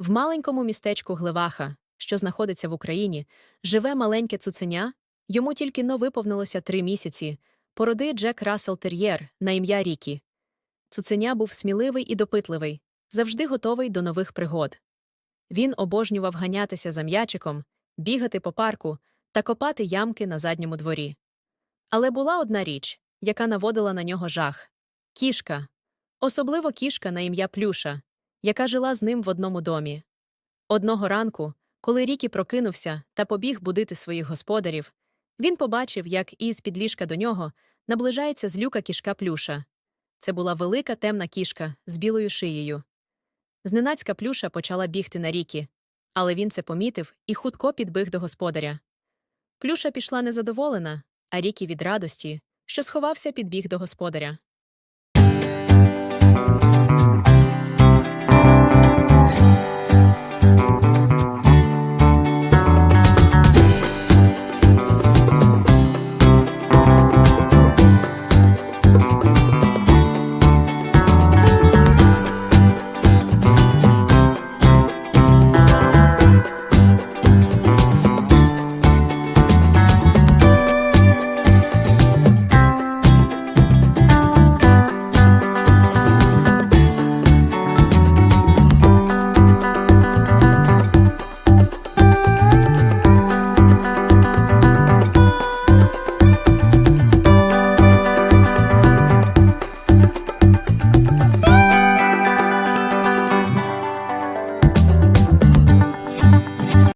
В маленькому містечку Гливаха, що знаходиться в Україні, живе маленьке цуценя, йому тільки но виповнилося три місяці, породи Джек Рассел Тер'єр на ім'я Рікі. Цуценя був сміливий і допитливий, завжди готовий до нових пригод. Він обожнював ганятися за м'ячиком, бігати по парку та копати ямки на задньому дворі. Але була одна річ, яка наводила на нього жах кішка, особливо кішка на ім'я Плюша, яка жила з ним в одному домі. Одного ранку, коли Рікі прокинувся та побіг будити своїх господарів, він побачив, як із під ліжка до нього наближається злюка кішка Плюша. Це була велика темна кішка з білою шиєю. Зненацька Плюша почала бігти на Рікі, але він це помітив і хутко підбіг до господаря. Плюша пішла незадоволена, а Рікі від радості, що сховався підбіг до господаря.